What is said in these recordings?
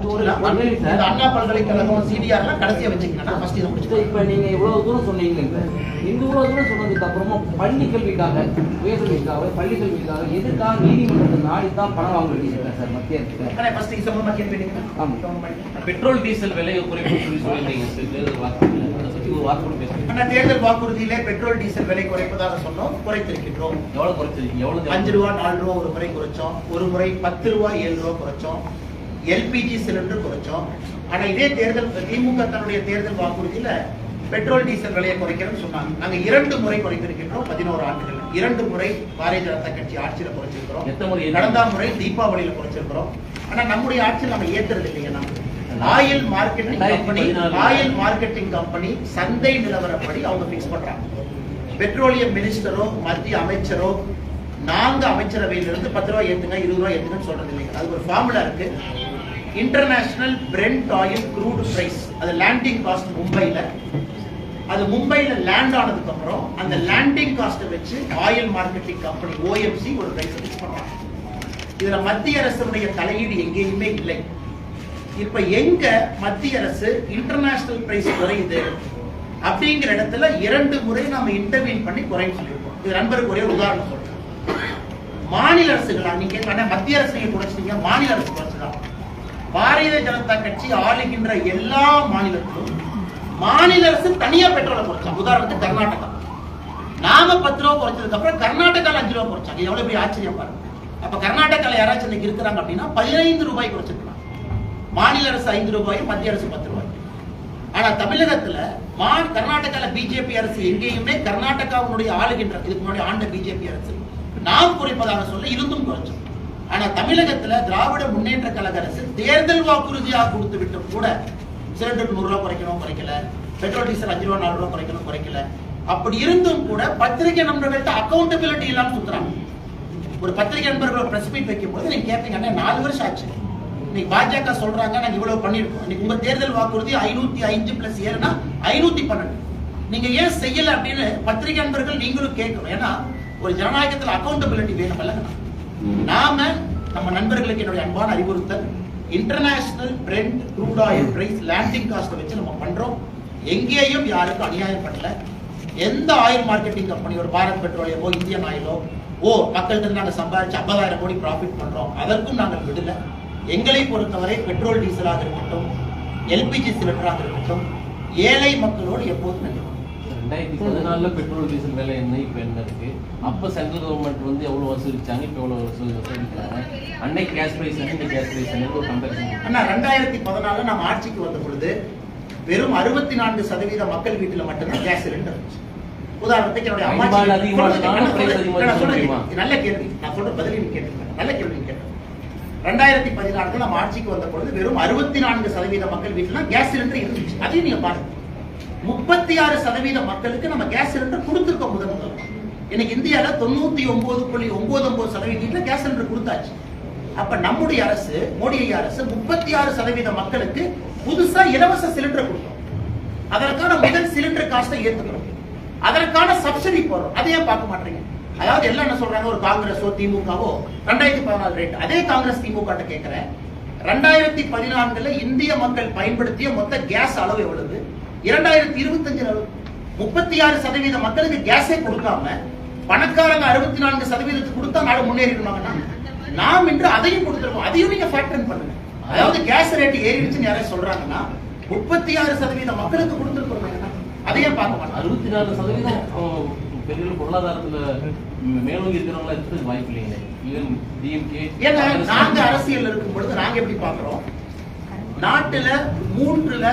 அண்ணா பல்கலைக்கழகம் சிடிஆர்லாம் கடைசியா வச்சுக்கணும் ஃபர்ஸ்ட் இதை சார், முடிச்சுட்டு இப்ப நீங்க இவ்வளவு தூரம் சொன்னீங்க இந்த இவ்வளவு தூரம் சொன்னதுக்கு அப்புறமா பள்ளி கல்விக்காக உயர்கல்விக்காக பள்ளி கல்விக்காக எதுக்காக நீதிமன்றத்தை நாடித்தான் பணம் வாங்க வேண்டியது சார் மத்திய அரசு ஃபர்ஸ்ட் இது சம்பந்தமா கேள்வி கேட்டீங்க ஆமா. பெட்ரோல் டீசல் விலையை குறைப்பு சொல்லி சொல்லியிருந்தீங்க சார். தேர்தல் அதை பற்றி ஒரு வாக்கு கூட பேசுங்க அண்ணா தேர்தல் வாக்குறுதியிலே பெட்ரோல் டீசல் விலை குறைப்பதாக சொன்னோம். குறைத்திருக்கின்றோம். எவ்வளவு குறைச்சிருக்கீங்க? எவ்வளவு அஞ்சு ரூபா நாலு ரூபா ஒரு முறை குறைச்சோம். ஒரு முறை பத்து ரூபா ஏழு ரூபா குறைச்சோம். LPG cylinder குறைச்சோம். ஆனா இதே தேர்தல் திமுக தன்னுடைய தேர்தல் வாக்குறுதியில பெட்ரோல் டீசல் விலையை குறைக்கிறோம்னு சொன்னாங்க. நாங்க இரண்டு முறை குறைத்திருக்கின்றோம் பதினோரு ஆண்டுகள். இரண்டு முறை பாரதிய ஜனதா கட்சி ஆட்சியில குறைச்சிருக்கிறோம். எத்தனை முறை தீபாவளியில குறைச்சிருக்கிறோம். ஆனா நம்முடைய ஆட்சியில் நம்ம ஏத்துறது இல்லையா oil marketing company 2014 oil marketing company சந்தை நிலவரப்படி அவங்க பிக்ஸ் பண்றாங்க. பெட்ரோலியம் மினிஸ்டரோ மத்திய அமைச்சரோ நான்கு அமைச்சரவையிலிருந்து பத்து ரூபாய் ஏத்துங்க இருபது ரூபாய் ஏத்துங்கன்னு சொல்றது இல்லைங்க. அது ஒரு ஃபார்முலா இருக்கு. International Brent oil crude price அது லேண்டிங் காஸ்ட் மும்பைல அது மும்பைல லேண்ட் ஆனதுக்கு அப்புறம் அந்த லேண்டிங் காஸ்ட்டை வச்சு ஆயில் மார்க்கெட்டிங் கம்பெனி ஓஎம்சி ஒரு பிரைஸ் ஃபிக்ஸ் பண்றாங்க இதுல மத்திய அரசுடைய தலையீடு எங்கேயுமே இல்லை. இப்ப எங்க மத்திய அரசு இன்டர்நேஷனல் பிரைஸ் குறையுது? அப்படிங்கிற இடத்துல இரண்டு முறை நாம இன்டர்வியூன் பண்ணி குறைன்னு சொல்லியிருக்கோம். இது நண்பருக்கு ஒரே உதாரணம் சொல்றேன். மாநில அரசுகளா? நீங்க மத்திய அரசு நீங்க குறைச்சிட்டீங்க மாநில அரசு குறைச்சதா பாரதிய ஜனதா கட்சி ஆளுகின்ற எல்லா மாநிலத்திலும் மாநில அரசு தனியா பெட்ரோலை குறைச்சாங்க உதாரணத்துக்கு கர்நாடகா. நாம பத்து ரூபா குறைச்சதுக்கு அப்புறம் கர்நாடகால அஞ்சு ரூபா குறைச்சாங்க எவ்வளவு பெரிய ஆச்சரியம் பாருங்க. அப்ப கர்நாடகால யாராச்சும் இன்னைக்கு இருக்கிறாங்க அப்படின்னா பதினைந்து ரூபாய் குறைச்சிருக்கலாம். மாநில அரசு ஐந்து ரூபாயும் மத்திய அரசு பத்து ரூபாய் ஆனா தமிழகத்துல மா கர்நாடகால பிஜேபி அரசு எங்கேயுமே கர்நாடகாவுடைய ஆளுகின்ற இதுக்கு முன்னாடி ஆண்ட பிஜேபி அரசு நாம் குறைப்பதாக சொல்ல இருந்தும் குறைச்சோம் ஆனா தமிழகத்துல திராவிட முன்னேற்ற கழக அரசு தேர்தல் வாக்குறுதியாக கொடுத்து விட்டு கூட சிலிண்டர் நூறு ரூபாய் குறைக்கணும் குறைக்கல. பெட்ரோல் டீசல் அஞ்சு ரூபா நாலு ரூபாய் குறைக்கணும் குறைக்கல. அப்படி இருந்தும் கூட பத்திரிகை நண்பர்கள்ட்ட அக்கௌண்டபிலிட்டி இல்லாம சுத்துறாங்க. ஒரு பத்திரிகை நண்பர்கள் பிரஸ் மீட் வைக்கும் போது நீங்க கேட்பீங்க அண்ணா நாலு வருஷம் ஆச்சு. இன்னைக்கு பாஜக சொல்றாங்க நாங்க இவ்வளவு பண்ணிருக்கோம் இன்னைக்கு உங்க தேர்தல் வாக்குறுதி ஐநூத்தி அஞ்சு பிளஸ் ஏறுனா ஐநூத்தி பன்னெண்டு. நீங்க ஏன் செய்யல? அப்படின்னு பத்திரிகை நண்பர்கள் நீங்களும் கேட்கணும். ஏன்னா ஒரு ஜனநாயகத்துல அக்கௌண்டபிலிட்டி வேணும் இல்லைங்கண்ணா நாம நம்ம நண்பர்களுக்கு என்னுடைய அன்பான அறிவுறுத்தல். International Brent crude oil price landing cost வச்சு நம்ம பண்றோம். எங்கேயும் யாருக்கும் அநியாயம் பண்ணல. எந்த ஆயில் மார்க்கெட்டிங் கம்பெனி ஒரு பாரத் பெட்ரோலியமோ இந்தியன் ஆயிலோ ஓ மக்கள்கிட்ட இருந்து நாங்க சம்பாதிச்சு ஐம்பதாயிரம் கோடி ப்ராஃபிட் பண்றோம். அதற்கும் நாங்கள் விடல. எங்களை பொறுத்தவரை பெட்ரோல் டீசலாக இருக்கட்டும் எல்பிஜி சிலிண்டராக இருக்கட்டும் ஏழை மக்களோடு எப்போதும் நினைவு ரெண்டாயிரத்தி பதினாலுல பெட்ரோல் டீசல் விலை என்ன? இப்ப என்ன இருக்கு? அப்ப சென்ட்ரல் கவர்மெண்ட் வந்து எவ்வளவு வசூலிச்சாங்க? இப்ப எவ்வளவு வசூல் வசூலிக்கிறாங்க? அன்னைக்கு கேஸ் பிரைஸ் இந்த கேஸ் பிரைஸ் ஒரு கம்பேரிசன் அண்ணா ரெண்டாயிரத்தி பதினாலுல நம்ம ஆட்சிக்கு வந்த பொழுது வெறும் அறுபத்தி நான்கு சதவீத மக்கள் வீட்டுல மட்டும்தான் கேஸ் சிலிண்டர் இருந்துச்சு. உதாரணத்துக்கு என்னுடைய? இது நல்ல கேள்வி. நான் சொல்ற பதிலையும் நீ கேட்டுக்கங்க. நல்ல கேள்வி கேட்டுக்கங்க. ரெண்டாயிரத்தி பதினாலுல நம்ம ஆட்சிக்கு வந்த பொழுது வெறும் அறுபத்தி நான்கு சதவீத மக்கள் வீட்டுல கேஸ் சிலிண்டர் இருந்துச்சு. அதையும் நீங்க பாருங்க. முப்பத்தி ஆறு சதவீத மக்களுக்கு நம்ம கேஸ் சிலிண்டர் கொடுத்துருக்கோம் முதல் முதல் இன்னைக்கு இந்தியால தொண்ணூத்தி ஒன்பது புள்ளி ஒன்பது ஒன்பது சதவீத கேஸ் சிலிண்டர் கொடுத்தாச்சு. அப்ப நம்முடைய அரசு மோடி ஐயா அரசு முப்பத்தி ஆறு சதவீத மக்களுக்கு புதுசா இலவச சிலிண்டர் கொடுத்தோம். அதற்கான முதல் சிலிண்டர் காஸ்ட்டை ஏத்துக்கிறோம். அதற்கான சப்சிடி போறோம் அதையே பார்க்க மாட்டீங்க அதாவது எல்லாம் என்ன சொல்றாங்க? ஒரு காங்கிரஸோ திமுகவோ ரெண்டாயிரத்தி பதினாலு ரேட் அதே காங்கிரஸ் திமுக கேட்கிறேன். ரெண்டாயிரத்தி பதினான்குல இந்திய மக்கள் பயன்படுத்திய மொத்த கேஸ் அளவு எவ்வளவு? இரண்டாயிரத்தி இருபத்தஞ்சு முப்பத்தி ஆறு சதவீத மக்களுக்கு கேஸே கொடுக்காம பணக்காரங்க அறுபத்தி நான்கு சதவீதத்துக்கு கொடுத்தா நாடு முன்னேறிடுவாங்கன்னா நாம் இன்று அதையும் கொடுத்துருக்கோம். அதையும் நீங்க ஃபேக்டர் பண்ணுங்க. அதாவது கேஸ் ரேட் ஏறிடுச்சுன்னு யாராவது சொல்றாங்கன்னா முப்பத்தி ஆறு சதவீத மக்களுக்கு கொடுத்துருக்கோம் அதையும் பார்க்க மாட்டோம். அறுபத்தி நாலு சதவீதம் பெரிய பொருளாதாரத்துல மேலோங்கி இருக்கிறவங்களா இருக்கிறது வாய்ப்பு இல்லைங்க டிஎம்கே ஏன்னா நாங்க அரசியல் இருக்கும் பொழுது நாங்க எப்படி பாக்குறோம் நாட்டுல மூன்றுல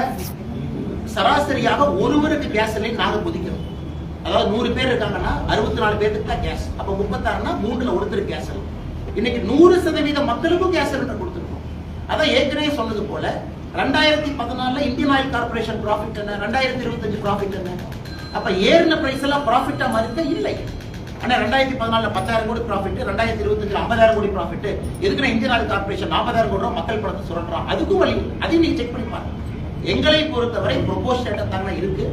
சராசரியாக ஒருவருக்கு கேஸ் லைன் நாங்கள் குதிக்கிறோம். அதாவது நூறு பேர் இருக்காங்கன்னா அறுபத்தி நாலு பேருக்கு தான் கேஸ் அப்ப முப்பத்தாறுனா மூன்றுல ஒருத்தர் கேஸ் லைன் இன்னைக்கு நூறு சதவீத மக்களுக்கும் கேஸ் சிலிண்டர் கொடுத்துருக்கோம். அதான் ஏற்கனவே சொன்னது போல ரெண்டாயிரத்தி பதினாலுல இந்தியன் ஆயில் கார்பரேஷன் ப்ராஃபிட் என்ன? ரெண்டாயிரத்தி இருபத்தஞ்சு ப்ராஃபிட் என்ன? அப்ப ஏறின பிரைஸ் எல்லாம் ப்ராஃபிட்டா மாறிக்க இல்லை. ஆனா ரெண்டாயிரத்தி பதினாலுல பத்தாயிரம் கோடி ப்ராஃபிட் ரெண்டாயிரத்தி இருபத்தஞ்சு ஐம்பதாயிரம் கோடி ப்ராஃபிட் எதுக்குன்னா இந்தியன் ஆயில் கார்பரேஷன் நாற்பதாயிரம் கோடி ரூபாய் மக்கள் பணத்தை சுரண்டுறான். அதுக்கும் வழி அதையும் நீங்க செக் பண்ணி பாருங்க. எங்களை பொறுத்தவரை ப்ரொபோஸ் தாங்க இருக்கு.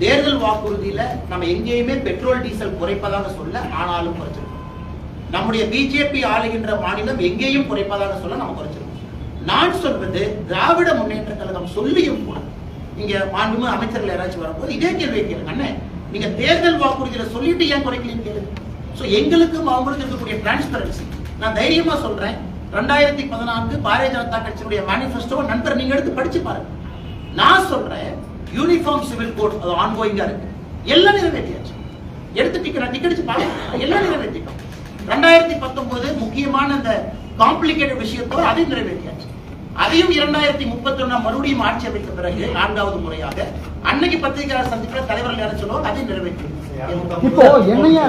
தேர்தல் வாக்குறுதியில நம்ம எங்கேயுமே பெட்ரோல் டீசல் குறைப்பதாக சொல்ல ஆனாலும் குறைச்சிருக்கோம். நம்முடைய பிஜேபி ஆளுகின்ற மாநிலம் எங்கேயும் குறைப்பதாக சொல்ல நம்ம குறைச்சிருக்கோம். நான் சொல்வது திராவிட முன்னேற்ற கழகம் சொல்லியும் கூட நீங்க மாண்புமே அமைச்சர்கள் யாராச்சும் வரும்போது இதே கேள்வியை கேளுங்க. அண்ணே நீங்க தேர்தல் வாக்குறுதியில சொல்லிட்டு ஏன் குறைக்கலன்னு கேளுங்க. சோ எங்களுக்கும் அவங்களுக்கு இருக்கக்கூடிய டிரான்ஸ்பரன்சி நான் தைரியமா சொல்றேன். ரெண்டாயிரத்தி பதினான்கு பாரதிய ஜனதா கட்சியினுடைய மேனிஃபெஸ்டோ நண்பர் நீங்க எடுத்து படிச்சு பாருங்க. நான் சொல்றேன் யூனிஃபார்ம் சிவில் கோட் அது ஆன்கோயிங்கா இருக்கு. எல்லாம் நிறைவேற்றியாச்சு. எடுத்து டிக்கெட் நான் டிக்கெட் எல்லாம் நிறைவேற்றிட்டோம். ரெண்டாயிரத்தி பத்தொன்பது முக்கியமான அந்த காம்ப்ளிகேட்டட் விஷயத்தோடு அதையும் நிறைவேற்றியாச்சு. அதையும் இரண்டாயிரத்தி முப்பத்தி ஒன்னா மறுபடியும் ஆட்சி அமைத்த பிறகு நான்காவது முறையாக அன்னைக்கு பத்திரிகையாளர் சந்திப்பில் தலைவர்கள் யாரும் சொல்லுவோம் அதையும் நிறைவேற்றி இப்போ என்னையா